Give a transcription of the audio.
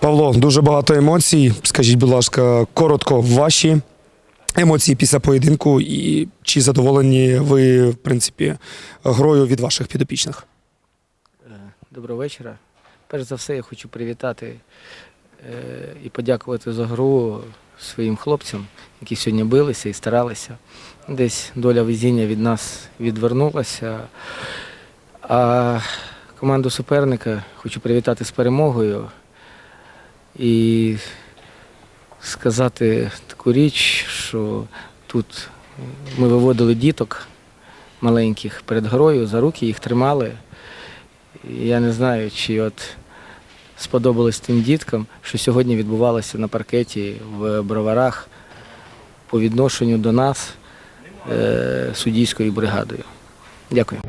Павло, дуже багато емоцій. Скажіть, будь ласка, коротко ваші емоції після поєдинку, і чи задоволені ви, в принципі, грою від ваших підопічних? Е, доброго вечора. Перш за все, я хочу привітати е, і подякувати за гру своїм хлопцям, які сьогодні билися і старалися. Десь доля везіння від нас відвернулася. А команду суперника хочу привітати з перемогою і сказати таку річ, що тут ми виводили діток маленьких перед грою, за руки їх тримали. Я не знаю, чи от сподобалось тим діткам, що сьогодні відбувалося на паркеті в броварах по відношенню до нас е, суддійською бригадою. Дякую.